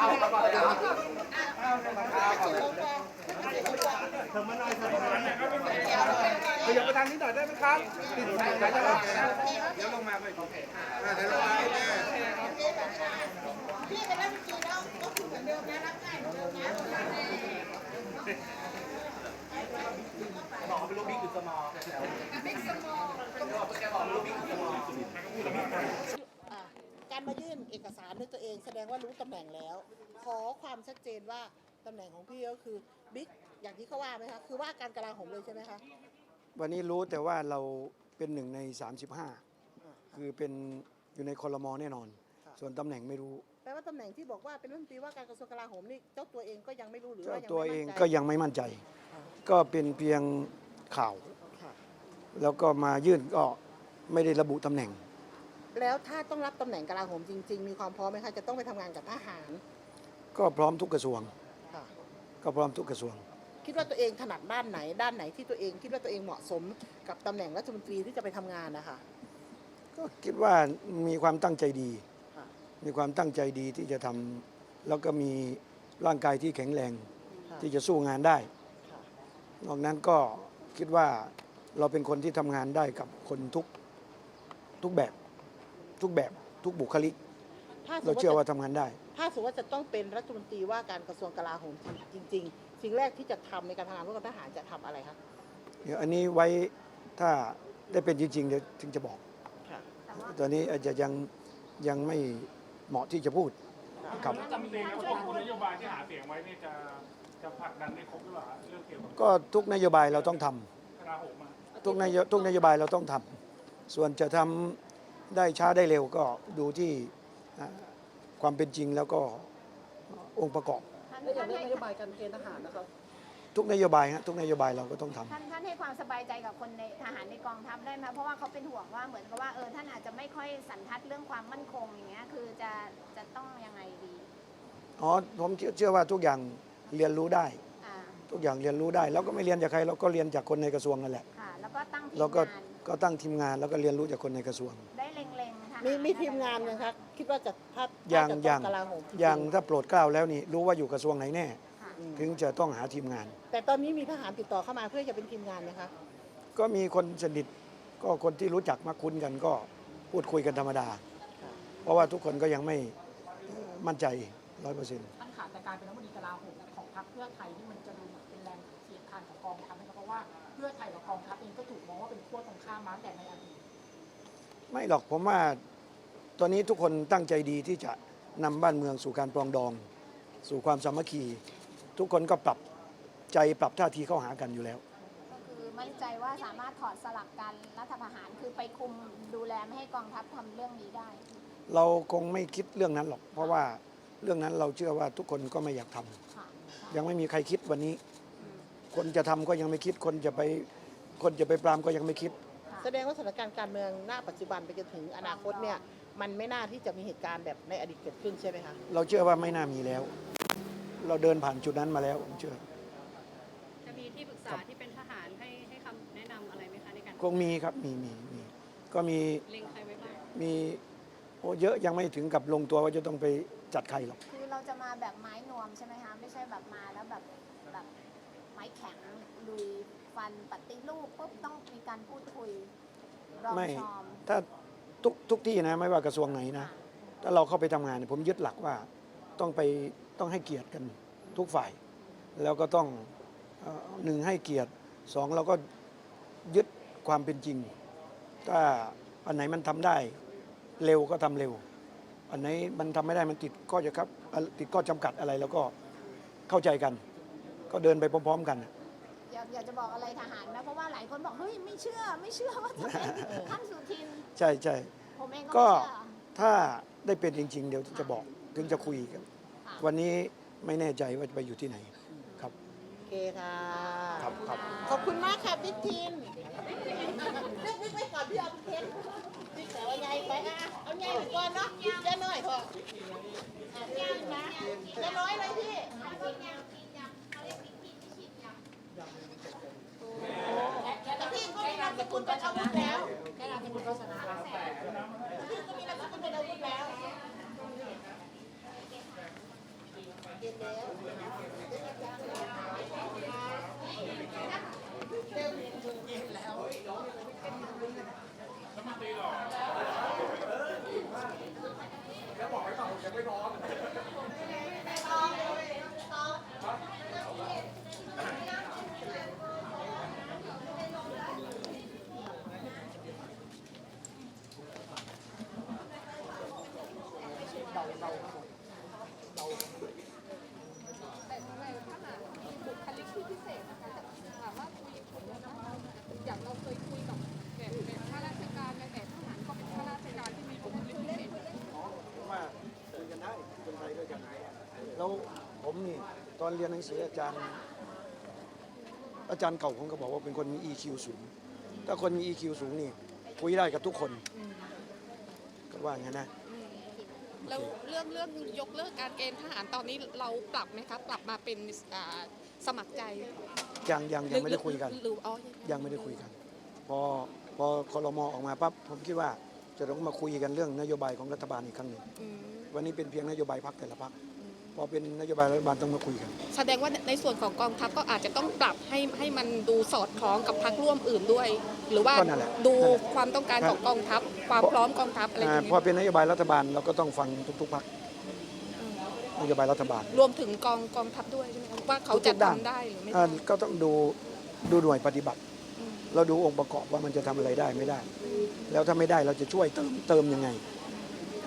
เอาเอาก่อนเอาเธอมาหน่อยเธอมาหน่อยขยับไปทางนี้หน่อยได้ไหมครับติดสายแล้วเดี๋ยวลงมาไปโอเคเดี๋ยวลงมาพี่เป็นนักดนตรีแล้วก็คุยเหมือนเดิมนะรับง่ายเหมือนเดิมนะบอกเป็นลูกบิ๊กหรือสมอลบิ๊กสมอลก็บอกแกบอกลูกบิ๊กหรือสมอลารมายื่นเอกสารด้วยตัวเองแสดงว่ารู้ตำแหน่งแล้ว ขอความชัดเจนว่าตำแหน่งของพี่ก็คือบิ๊กอย่างที่เขาว่าไหมคะคือว่าการกลาโหมเลยใช่ไหมคะวันนี้รู้แต่ว่าเราเป็นหนึ่งใน 35 คือเป็นอยู่ในคอรมอแน่นอน ส่วนตำแหน่งไม่รู้แปลว่าตำแหน่งที่บอกว่าเป็นรัฐมนตรีว่าการกระทรวงกลาโหมนี่เจ้าตัวเองก็ยังไม่รู้หรือเจ้าว่ายังตัวไม่เอมั่งนใจก็ยังไม่มั่นใจ ก็เป็นเพียงข่าวค่ะแล้วก็มายื่นก็ไม่ได้ระบุตำแหน่ง แล้วถ้าต้องรับตำแหน่งกลาโหมจริง ๆ มีความพร้อมไหมคะจะต้องไปทำงานกับทหารก็พร้อมทุกกระทรวง ค่ะ ก็พร้อมทุกกระทรวง คิดว่าตัวเองถนัดด้านไหน ด้านไหนที่ตัวเองคิดว่าตัวเองเหมาะสมกับตำแหน่งรัฐมนตรีที่จะไปทำงานนะคะ ก็คิดว่ามีความตั้งใจดี ค่ะ มีความตั้งใจดีที่จะทำแล้วก็มีร่างกายที่แข็งแรงค่ะที่จะสู้งานได้ ค่ะนอกนั้นก็คิดว่าเราเป็นคนที่ทำงานได้กับคนทุกทุกแบบ ทุกแบบทุกบุคลิก ถ้าสมเรามติเชื่อว่าว่าทำงานได้ ถ้าสมมติว่าจะต้องเป็นรัฐมนตรีว่าการกระทรวงกลาโหมจริง ๆ สิ่งแรกที่จะทำในการทำงานร่วมกับทหารจะทำอะไรคะเดี๋ยวอันนี้ไว้ถ้าได้เป็นจริงๆเดี๋ยวถึงจะบอก ค่ะ ตอนนี้อาจจะยังยังไม่เหมาะที่จะพูดครับ จำเป็นแล้วพวกนโยบายที่หาเสียงไว้เนี่ยจะจะผลักดันได้ครบหรือเปล่าฮะเรื่องเกี่ยวกับก็ทุกนโยบายเราต้องทำกลาโหมอะ ทุกนโยทุกนโยบายเราต้องทำ ส่วนจะทำ ได้ช้าได้เร็วก็ดูที่อ่าความเป็นจริงแล้วก็องค์ประกอบแล้วอย่างเรื่องนโยบายการเกณฑ์ทหารนะครับทุกนโยบายฮะทุกนโยบายเราก็ต้องทำท่านท่านให้ความสบายใจกับคนในทหารในกองทัพได้ไหมเพราะว่าเขาเป็นห่วงว่าเหมือนกับว่าเออท่านอาจจะไม่ค่อยสันทัดเรื่องความมั่นคงอย่างเงี้ยคือจะจะต้องยังไงดีอ๋อผมเชื่อเชื่อว่าทุกอย่างเรียนรู้ได้อ่าทุกอย่างเรียนรู้ได้ แล้วก็ไม่เรียนจากใครเราก็เรียนจากคนในกระทรวงนั่นแหละค่ะแล้วก็ตั้งทีเรามก็งาน ก็ตั้งทีมงานแล้วก็เรียนรู้จากคนในกระทรวง ได้เล็งๆทหารมีมีทีมงานยังคะคิดว่าจะถ้าอย่างถ้าจะอต้ย่าองงกลาโหมจริๆอย่างถ้าโปรดเกล้าแล้วนี่รู้ว่าอยู่กระทรวงไหนแน่ ค่ะอืมถึงจะต้องหาทีมงาน แต่ตอนนี้มีทหารติดต่อเข้ามาเพื่อจะเป็นทีมงานนะคะ ก็มีคนสนิทก็คนที่รู้จักมาคุ้นกันก็พูดคุยกันธรรมดา เพราะว่าทุกคนก็ยังไม่เอ่อมั่นใจร้อยเปอร์เซ็นต์ท่านขาดแต่การเป็นรัฐมนตรีกลาโหมของพรรคเพื่อไทยที่มันจะดูเหมือนเป็นแรงเสียดทานของกองทัพนะครับเพราะว่าเพื่อไทยกับกองทัพเองก็ถูกมองว่าเป็นขั้วตรงข้ามมาตั้งแต่ในอดีตไม่หรอกผมว่าตอนนี้ทุกคนตั้งใจดีที่จะนำบ้านเมืองสู่การปรองดอง สู่ความสามัคคี ทุกคนก็ปรับใจปรับท่าทีเข้าหากันอยู่แล้ว ก็คือมั่นใจว่าสามารถถอดสลักการรัฐประหารคือไปคุมดูแลไม่ให้กองทัพทำเรื่องนี้ได้ เราคงไม่คิดเรื่องนั้นหรอก เพราะว่าเรื่องนั้นเราเชื่อว่าทุกคนก็ไม่อยากทำค่ะยังไม่มีใครคิดวันนี้ คนจะทำก็ยังไม่คิด คนจะไปคนจะไปปรามก็ยังไม่คิด แสดงว่าสถานการณ์การเมืองหน้าปัจจุบันไปจนถึงอนาคตเนี่ยมันไม่น่าที่จะมีเหตุการณ์แบบในอดีตเกิดขึ้นใช่ไหมคะเราเชื่อว่าไม่น่ามีแล้ว เราเดินผ่านจุดนั้นมาแล้วผมเชื่อจะมีที่ปรึกษาที่เป็นทหารให้ให้คำแนะนำอะไรไหมคะในการคงมีครับมีมีมีก็มีเล็งใครไว้บ้างมีโอ้เยอะยังไม่ถึงกับลงตัวว่าจะต้องไปจัดใครหรอก คือเราจะมาแบบไม้นวมใช่ไหมคะ ไม่ใช่แบบมาแล้วแบบแบบไม้แข็งลุยฟันปฏิรูปปุ๊บต้องมีการพูดคุยรอมไม่ ชอมถ้าทุกทุกที่นะไม่ว่ากระทรวงไหนนะค่ะถ้าเราเข้าไปทำงานเนี่ยผมยึดหลักว่าต้องไปต้องให้เกียรติกันทุกฝ่าย แล้วก็ต้องเอ่อหนึ่งให้เกียรติสองเราก็ยึดความเป็นจริง ถ้าอันไหนมันทำได้เร็วก็ทำเร็ว อันไหนมันทำไม่ได้มันติดข้อจะครับอะติดข้อจำกัดอะไร แล้วก็เข้าใจกัน ก็เดินไปพร้อม ๆ กัน อยากอยากจะบอกอะไรทหารไหมเพราะว่าหลายคนบอกเฮ้ยไม่เชื่อไม่เชื่อว่าจะเป็นท่านสุทินใช่ใช่ผมเองก็ก็ไม่เชื่อ ถ้าได้เป็นจริง ๆ เดี๋ยวจะบอกถึงจะคุยกันค่ะวันนี้ไม่แน่ใจว่าจะไปอยู่ที่ไหนครับโอเคค่ะ ครับครับ ขอบคุณมากค่ะบิ๊กทีมเลือกบิ๊กไว้ก่อนพี่เอาเพชรบิ๊กแต่ว่าใหญ่ไปอะเอาใหญ่ไปก่อนเนาะเยอะหน่อยพออะใหญ่นะเยอะน้อยเลยพี่แต่พี่ กุลเป็นอาวุธแล้วแค่นามสกุลก็ชนะแล้วคือก็มีนามสกุลเป็นอาวุธแล้วเย็นแล้ว แต่ทำไมทหารมีบุคลิกที่พิเศษนะคะแต่ถามว่าคุยผมนะคะอย่างเราเคยคุยกับแบบแบบข้าราชการในแต่ทหารก็เป็นข้าราชการที่มีบุคลิกพิเศษผมว่าคุยกันได้คนไทยด้วยกันแล้วผมนี่ตอนเรียนหนังสืออาจารย์ อาจารย์เก่าผมก็บอกว่าเป็นคนมี EQ สูง ถ้าคนมี EQ สูงนี่คุยได้กับทุกคน ก็ว่าอย่างนั้นนะ แล้วเรื่องเรื่องยกเลิกการเกณฑ์ทหารตอนนี้เราปรับไหมคะปรับมาเป็นอ่าสมัครใจยังยังยังไม่ได้คุยกันหรืออ๋อยังไม่ได้คุยกัน พอพอคอรมอออกมาปั๊บผมคิดว่าจะต้องมาคุยกันเรื่องนโยบายของรัฐบาลอีกครั้งหนึ่งอืมวันนี้เป็นเพียงนโยบายพักแต่ละพักพ อเป็นนโยบายรัฐบาลต้องมาคุยกันแสดงว่าในส่วนของกองทัพก็อาจจะต้องปรับให้ให้มันดูสอดคล้องกับพรรคร่วมอื่นด้วย หรือว่าก็นั่นแหละดูนั่นแหละความต้องการของกองทัพ ความพร้อมกองทัพอะไรอย่างอ่าเงี้พอยเป็นนโยบายรัฐบาลเราก็ต้องฟังทุกๆพักนโยบายรัฐบาล รวมถึงกองกองทัพด้วยใช่ไหมคะว่าเขาจะทุกๆด้านทำได้หรือไม่อ่าทำก็ต้องดูดูหน่วยปฏิบัติอืมเราดูองค์ประกอบว่ามันจะทำอะไรได้ไม่ได้ แล้วถ้าไม่ได้เราจะช่วยเติมเติมยังไง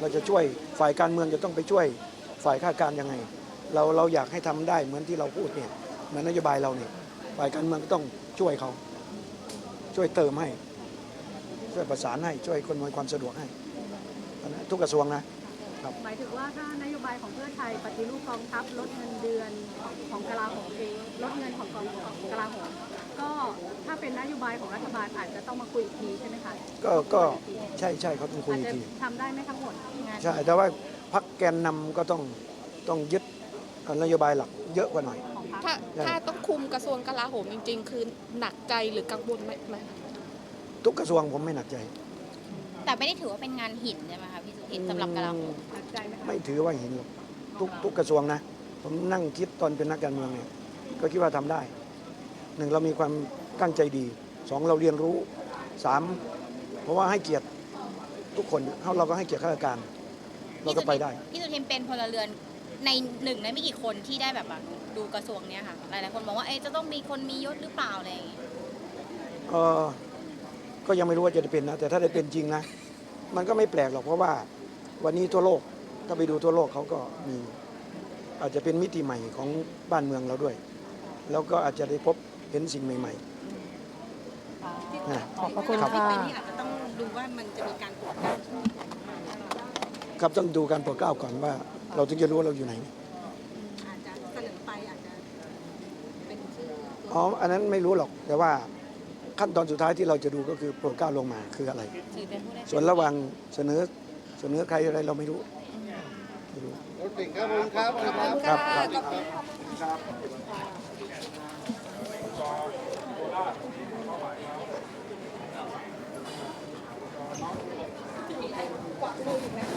เราจะช่วยฝ่ายการเมืองจะต้องไปช่วย ฝ่ายข้าราชการยังไง เราเราอยากให้ทำได้เหมือนที่เราพูดเนี่ยเหมือนนโยบายเราเนี่ยฝ่ายการเมืองก็ต้องช่วยเขา ช่วยเติมให้ ช่วยประสานให้ช่วยคนอำนวยความสะดวกให้อันนั้นทุกกระทรวงนะหมายถึงว่าถ้านโยบายของเพื่อไทยปฏิรูปกองทัพลดเงินเดือนของของกลาโหมเองลดเงินของกองของกลาโหมก็ถ้าเป็นนโยบายของรัฐบาลอาจจะต้องมาคุยอีกทีใช่ไหมคะก็ก็ใช่ใช่เขาต้องคุยอาจอีกจะทีทำได้ไม่ทั้งหมดงานใช่แต่ว่า พักแกนนำก็ต้องต้องยึดนโยบายหลักเยอะกว่าหน่อยของพรรคถ้าใช่ถ้าต้องคุมกระทรวงกลาโหมจริง ๆ คือหนักใจหรือกังวลไหมไหมทุกกระทรวงผมไม่หนักใจ แต่ไม่ได้ถือว่าเป็นงานหินใช่ไหมคะพี่สุทินสำหรับกลาโหมหนักใจไหมคะไม่ถือว่าหินหรอกทุกทุกกระทรวงนะ ผมนั่งคิดตอนเป็นนักการเมืองเนี่ยก็คิดว่าทำได้หนึ่งเรามีความตั้งใจดีสองเราเรียนรู้สามเพราะว่าให้เกียรติทุกคนเราเราก็ให้เกียรติข้าราชการ เราก็ไปได้ พี่สุทินเป็นพลเรือนในหนึ่งในไม่กี่คนที่ได้แบบว่าดูกระทรวงเนี้ยค่ะ หลายๆคนมองว่าเอ๊ะจะต้องมีคนมียศหรือเปล่าอะไรอย่างเงี้ยเออก็ยังไม่รู้ว่าจะได้เป็นนะ แต่ถ้าได้เป็นจริงนะ มันก็ไม่แปลกหรอกเพราะว่า วันนี้ทั่วโลกถ้าไปดูทั่วโลกเขาก็มี อาจจะเป็นมิติใหม่ของบ้านเมืองเราด้วย แล้วก็อาจจะได้พบเห็นสิ่งใหม่ๆนะขอบพระคุณครับค่ะอาจจะต้องดูว่ามันจะมีการตรวจได้ ครับต้องดูการโปรดเกล้าก่อนว่า เราถึงจะรู้ว่าเราอยู่ไหนอาจจะเสนอไปอาจจะเป็นชื่ออ๋ออันนั้นไม่รู้หรอกแต่ว่าขั้นตอนสุดท้ายที่เราจะดูก็คือโปรดเกล้าลงมาคืออะไร ถือเป็นผู้ได้ส่วนระหว่างเสนอเสนอใครอะไรเราไม่รู้ไม่รู้ รถติดครับผมครับผมครับ ครับครับกิน